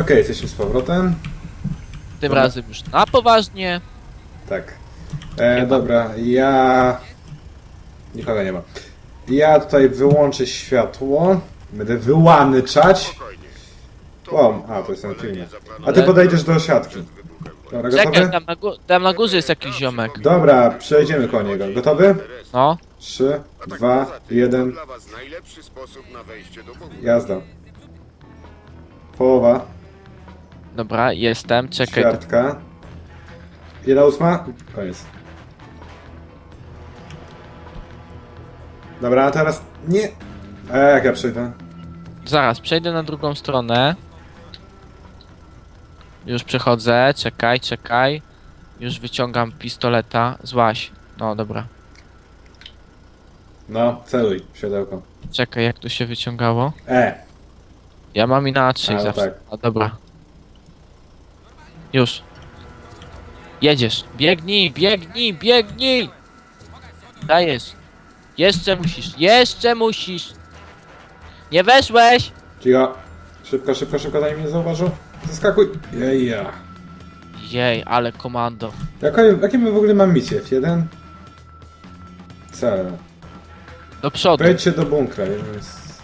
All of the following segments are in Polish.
Okej, jesteśmy z powrotem. Tym Dobra. razem już na poważnie. Tak. E, ma. dobra, ja... Nikogo nie ma. Ja tutaj wyłączę światło. Będę wyłączać. Spokojnie. A, to jest ten filmie. A ty podejdziesz do siatki. Dobra, Czekaj, gotowy? tam na, gó- tam na górze jest jakiś ziomek. Dobra, przejdziemy koło niego. Gotowy? No, Trzy, dwa, jeden, jazda. Połowa, dobra, jestem, czekaj. ćwiartka. Jedna ósma? Koniec. Dobra, a teraz nie. A jak ja przejdę? Zaraz, przejdę na drugą stronę. Już przechodzę, czekaj, czekaj. Już wyciągam pistoleta. Złaś. No dobra. No, celuj, siodełko. Czekaj, jak to się wyciągało? E, Ja mam inaczej A, no zawsze. tak. A dobra. Już. Jedziesz. Biegnij, biegnij, biegnij! Dajesz. Jeszcze musisz, jeszcze musisz! Nie weszłeś! cicho. Szybko, szybko, szybko, zanim mnie zauważył. Zaskakuj. Jeja. Jej, ale komando. Jakie, jakie my w ogóle mamy misje? F1? Cel. Do przodu. Wejdźcie do bunkra. jest-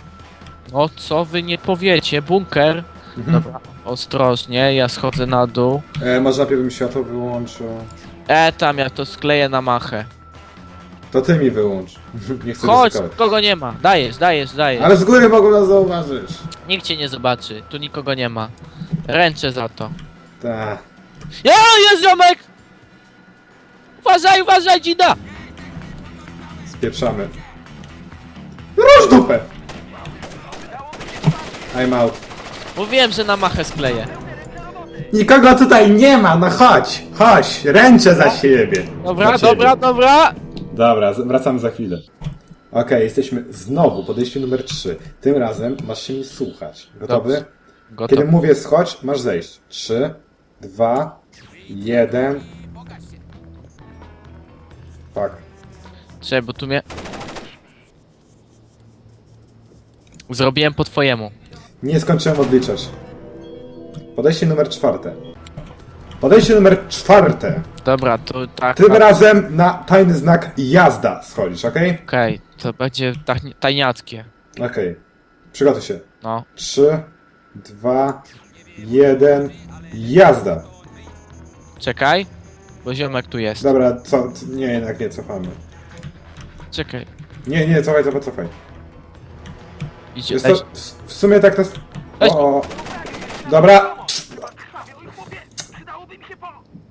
No co wy nie powiecie? Bunker. Mhm. Dobra, ostrożnie, ja schodzę na dół. E, może najpierw bym światło wyłączył. E, tam ja to skleję na machę. To ty mi wyłącz. Nie chcę Chodź, ryzykować. kogo nie ma. Dajesz, dajesz, dajesz. Ale z góry mogą nas zauważyć. Nikt cię nie zobaczy, tu nikogo nie ma. Ręczę za to. Ta. Ja, jest ziomek! Uważaj, uważaj, dzida! Spieprzamy. Róż dupę! I'm out. Mówiłem, że na machę skleję. Nikogo tutaj nie ma, no chodź, chodź, ręczę za siebie. Dobra, Za dobra, dobra. Dobra, z- wracamy za chwilę. Okej, jesteśmy znowu, podejście numer 3. Tym razem masz się mnie słuchać. Gotowy? Dobrze. Kiedy Gotowy. mówię schodź, masz zejść. 3, 2, 1. Fuck. Czekaj, bo tu mnie... Zrobiłem po twojemu. Nie skończyłem odliczać. Podejście numer czwarte. Podejście numer czwarte. Dobra, to tak... Tym razem na tajny znak jazda schodzisz, okej? Okej, to będzie tajni- tajniackie. Okej. Przygotuj się. No. 3, 2, 1, jazda. Czekaj, bo ziomek tu jest. Dobra, co? Nie, jednak nie, cofamy. Czekaj, Nie, nie, cofaj, cofaj, cofaj. Idzie. To w- w sumie tak. Weź. O, dobra.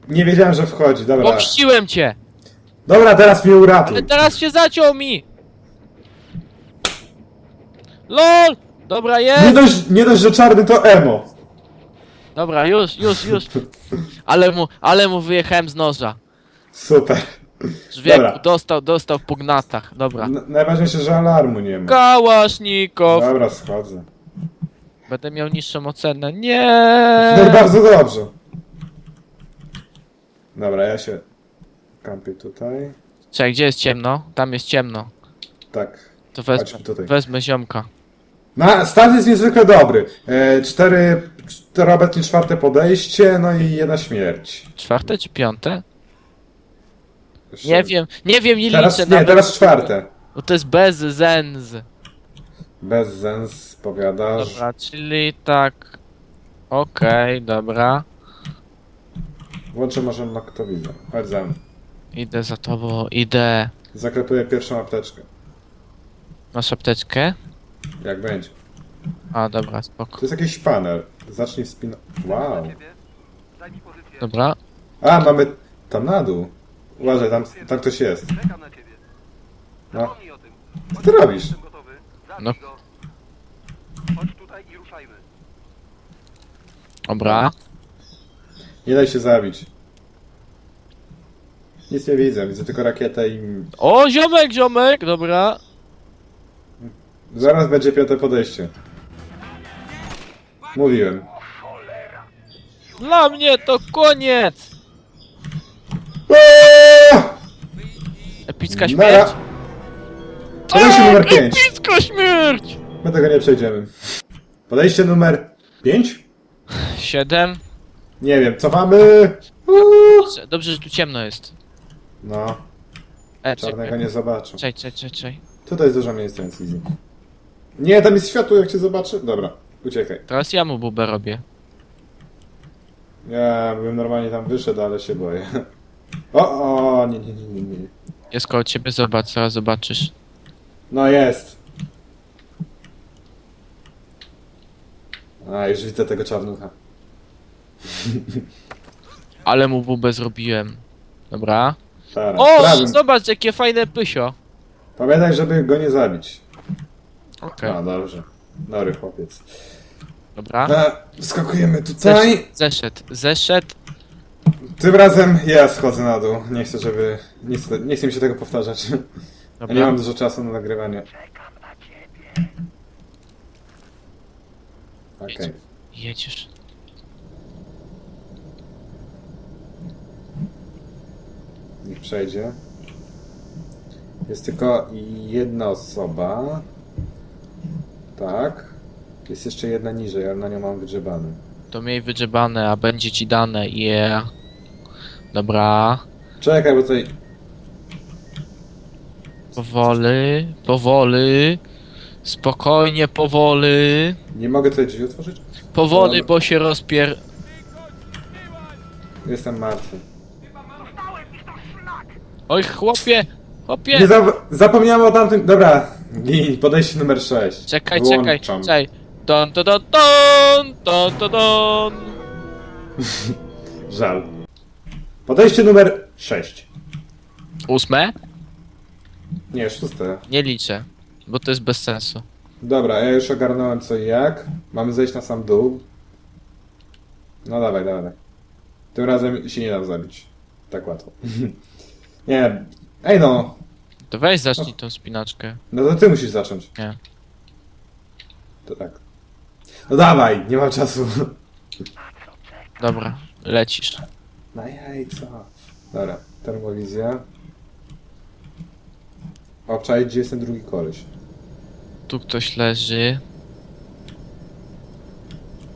Nie wiedziałem, że wchodzi, dobra. Pomściłem cię! Dobra, teraz mnie uratuj. Ale teraz się zaciął mi! LOL! Dobra, Nie jest! dość, nie dość, że czarny to emo. Dobra, już, już, już. Ale mu, ale mu wyjechałem z noża. Super. Człowieku, Dobra. dostał, dostał po gnatach. Dobra. N najważniejsze, że alarmu nie ma. Kałasznikow! Dobra, schodzę. Będę miał niższą ocenę. No i Nie! bardzo dobrze. Dobra, ja się kampię tutaj. Czekaj, gdzie jest ciemno? Tam jest ciemno. Tak. To wezmę, tutaj. wezmę ziomka. Na, start jest niezwykle dobry. E, cztery, cztery, obecnie czwarte podejście, no i jedna śmierć. Czwarte czy piąte? Jeszcze- Nie wiem, nie wiem, nie Teraz, liczę nie, nawet. teraz czwarte. Bo to jest bez zenz. Bez sens, powiadasz. Dobra, czyli tak. Okej, dobra. Włączę może noktowizę. Chodź za mną. Idę za tobą, idę. Zaklepuję pierwszą apteczkę. Masz apteczkę? Jak będzie. A, dobra, To spoko. jest jakiś panel. Zacznij wspinać. Wow. Dobra. A, mamy tam na dół. Uważaj, tam, tam ktoś jest. Czekam na ciebie. No. Zapomnij o tym. Co ty robisz? Jestem gotowy. Zabij No. go. Chodź tutaj i ruszajmy. Dobra. Nie daj się zabić. Nic nie widzę, widzę tylko rakietę i... O, ziomek, ziomek, dobra. Zaraz będzie piąte podejście. Mówiłem. Dla mnie to koniec. Epicka Nara. śmierć. Podejście numer Tak, 5. Epicka śmierć. My tego nie przejdziemy. Podejście numer 5? 7. Nie wiem, cofamy! Dobrze, dobrze, że tu ciemno jest. No, E, czarnego czekaj. nie zobaczę. Czekaj, czekaj, czekaj, czekaj. Tutaj jest dużo miejsca, więc easy. Nie, tam jest światło, jak cię zobaczy. Dobra, uciekaj. Teraz ja mu bubę robię. Ja bym normalnie tam wyszedł, ale się boję. O, o, nie, nie, nie, nie, nie. Jest koło ciebie, zobacz, zaraz zobaczysz. No jest. A, już widzę tego czarnucha. Ale mu bubę zrobiłem. Dobra. Tara. O, Prawym. zobacz, jakie fajne pysio. Pamiętaj, żeby go nie zabić. Okej, No, dobrze. Dobry chłopiec. dobra. A, skakujemy tutaj. Zeszedł, zeszedł. Tym razem ja schodzę na dół. Nie chcę, żeby... Nie chcę, nie chcę mi się tego powtarzać. Ja nie Dobra. mam dużo czasu na nagrywanie. Okej. Jedziesz. Niech przejdzie. Jest tylko jedna osoba. Tak. Jest jeszcze jedna niżej, ale na nią mam wygrzebany. To miej wydrzebane, a będzie ci dane, yeah. Dobra. Czekaj, bo tutaj... Powoli, powoli. Spokojnie, powoli. Nie mogę tutaj drzwi otworzyć? Powoli, Dobra. bo się rozpier... Jestem martwy. Oj, chłopie! Chłopie! Nie za zapomniałem o tamtym... Dobra. Gin, podejście numer 6. Czekaj, czekaj, czekaj. Don, don, don, don, don, don, don. Żal. Podejście numer 6. Ósme? Nie, szóste. Nie liczę, bo to jest bez sensu. Dobra, ja już ogarnąłem co i jak. Mamy zejść na sam dół. No dawaj, dawaj. Tym razem się nie da zabić. Tak łatwo. nie. Ej no. To weź zacznij tą spinaczkę. No to ty musisz zacząć. Nie. To tak. No dawaj, nie mam czasu. Dobra, lecisz. Na jajca. Dobra, termowizja. Obczaj, gdzie jest ten drugi koleś. Tu ktoś leży.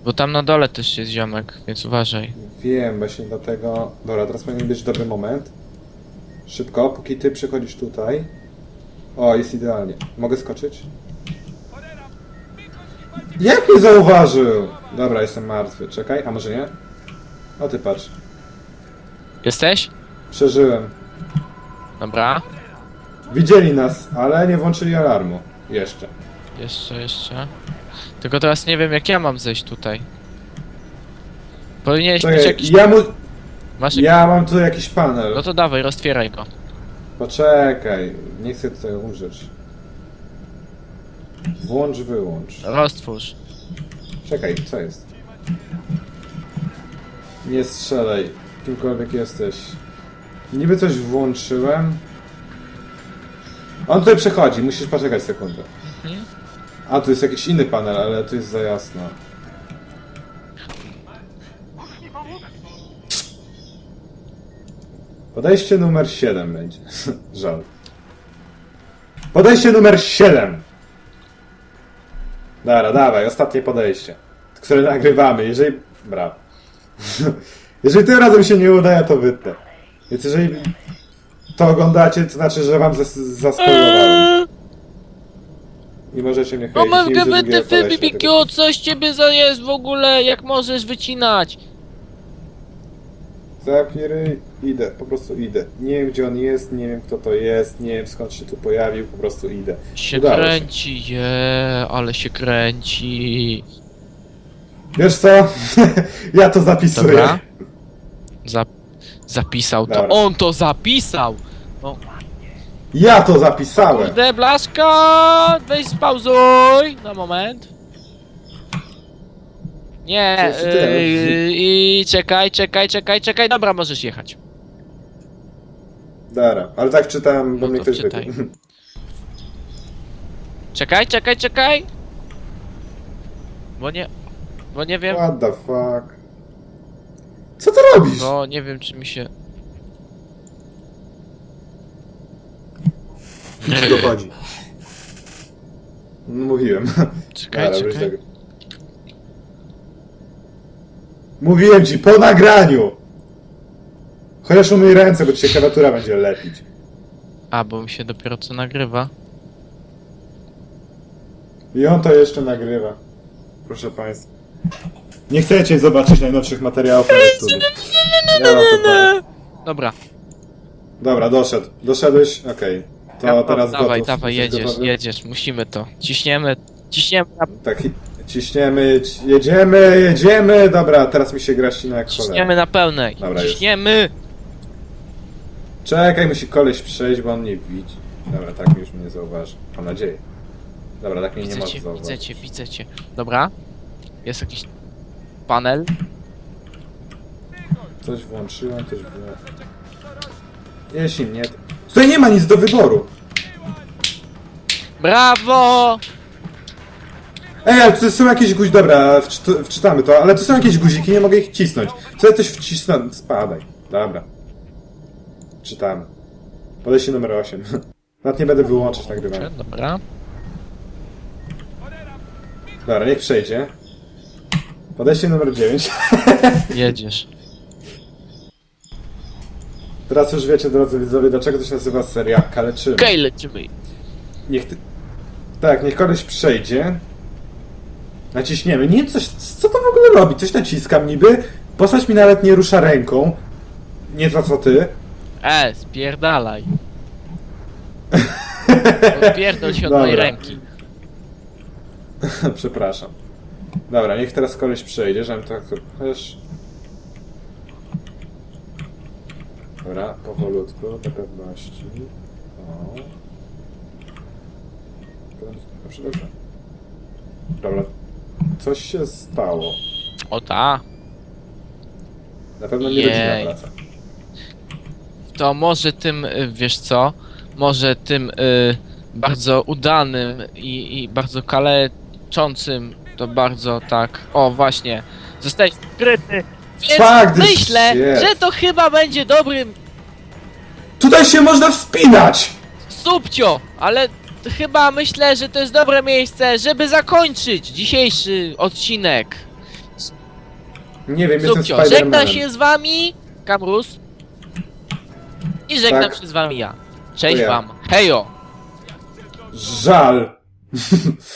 Bo tam na dole też jest ziomek, więc uważaj. Wiem, właśnie dlatego... Dobra, teraz powinien być dobry moment. Szybko, póki ty przychodzisz tutaj. O, jest idealnie. Mogę skoczyć? Jak nie zauważył? Dobra, jestem martwy. Czekaj, a może nie? O, ty patrz. Jesteś? Przeżyłem. Dobra. Widzieli nas, ale nie włączyli alarmu. Jeszcze. Jeszcze, jeszcze. Tylko teraz nie wiem jak ja mam zejść tutaj. Powinieneś mieć Czekaj, jakiś... ja mu... Masz... Ja mam tu jakiś panel. No to dawaj, roztwieraj go. Poczekaj, nie chcę tutaj umrzeć. Włącz, wyłącz. Roztwórz. Czekaj, co jest? Nie strzelaj, kimkolwiek jesteś. Niby coś włączyłem. On tutaj przechodzi, musisz poczekać sekundę. Mhm. A, tu jest jakiś inny panel, ale tu jest za jasno. Podejście numer 7 będzie. Żal. Podejście numer 7! Dobra, dawaj, ostatnie podejście. Które nagrywamy, jeżeli... Brawo. jeżeli tym razem się nie uda, ja to wytnę. Więc jeżeli to oglądacie, to znaczy, że wam zas zaspoilowałem. I możecie mnie O hejcić, mam BBQ, tego- coś ciebie za jest w ogóle, jak możesz wycinać? Zamknij ryj, idę, po prostu idę. Nie wiem gdzie on jest, nie wiem kto to jest, nie wiem skąd się tu pojawił, po prostu idę. Się Udało kręci, je, ale się kręci. Wiesz co? ja to zapisuję. Dobra. Zap zapisał to. Dobra. On to zapisał! Ja to zapisałem. Kurde, blaszka! Weź spauzuj! Na moment. Nie, Coś ty. yy, i czekaj, czekaj, czekaj, czekaj. Dobra, możesz jechać. Dobra, ale tak czytałem, bo No mnie to ktoś czytaj. wypił. Czekaj, czekaj, czekaj! Bo nie... Bo nie wiem... What the fuck? Co ty robisz? No, nie wiem czy mi się... Nic dochodzi. No, Mówiłem. Czekaj, Dobra, czekaj. Mówiłem ci, po nagraniu! Chociaż umyj ręce, bo ci się klawiatura będzie lepić. A, bo mi się dopiero co nagrywa. I on to jeszcze nagrywa. Proszę państwa. Nie chcecie zobaczyć najnowszych materiałów na YouTube. Ja to. Dobra, Dobra, doszedł. Doszedłeś? Okej. To ja, teraz dawaj, gotów. dawaj, Jesteś jedziesz, gotowy? jedziesz, musimy to. Ciśniemy, ciśniemy, na- Tak, ciśniemy, ci- jedziemy, jedziemy. Dobra, teraz mi się gra ścina jak cholera. ciśniemy na pełnej. Dobra, już. ciśniemy! Czekaj, musi koleś przejść, bo on nie widzi. Dobra, tak już mnie zauważy. Mam nadzieję. Dobra, tak mnie nie Widzę może cię, zauważyć. widzę cię, widzę cię. Dobra. Jest jakiś panel. Coś włączyłem, coś było. Jeśli nie... to- Tutaj nie ma nic do wyboru. Brawo! Ej, ale to są jakieś guzi... Dobra, wczyt- wczytamy to, ale to są jakieś guziki, nie mogę ich wcisnąć. Co ja coś wcisnąć? Spadaj. Dobra. Czytamy. Podejście numer 8. Nawet nie będę wyłączać nagrywania. Dobra. Dobra, niech przejdzie. Podejście numer 9. Jedziesz. Teraz już wiecie, drodzy widzowie, dlaczego to się nazywa seria Kaleczymy. Okej, lecimy. Niech ty... Tak, niech koleś przejdzie. Naciśniemy. Nie wiem, coś... Co to w ogóle robi? Coś naciskam niby. Postać mi nawet nie rusza ręką. Nie to co ty. E, spierdalaj. Odpierdol się od Dobra. mojej ręki. Przepraszam. Dobra, niech teraz koleś przejdzie, żebym tak... Chociaż... Dobra, powolutku, do pewności. O. Dobrze, dobrze. Dobra. Coś się stało. O ta. Na pewno nie rodzina Jej. wraca. To może tym, y, wiesz co? Może tym y, bardzo udanym i, i bardzo kaleczącym to bardzo tak. O, właśnie. Zostałeś skryty. Więc this myślę, shit. że to chyba będzie dobrym Tutaj się można wspinać! subcio, ale chyba myślę, że to jest dobre miejsce, żeby zakończyć dzisiejszy odcinek. Nie wiem, jestem Subcio, żegna Spidermanem. się z wami, Kamrus. I żegnam Tak. się z wami ja. Cześć ja. wam. Hejo! Żal.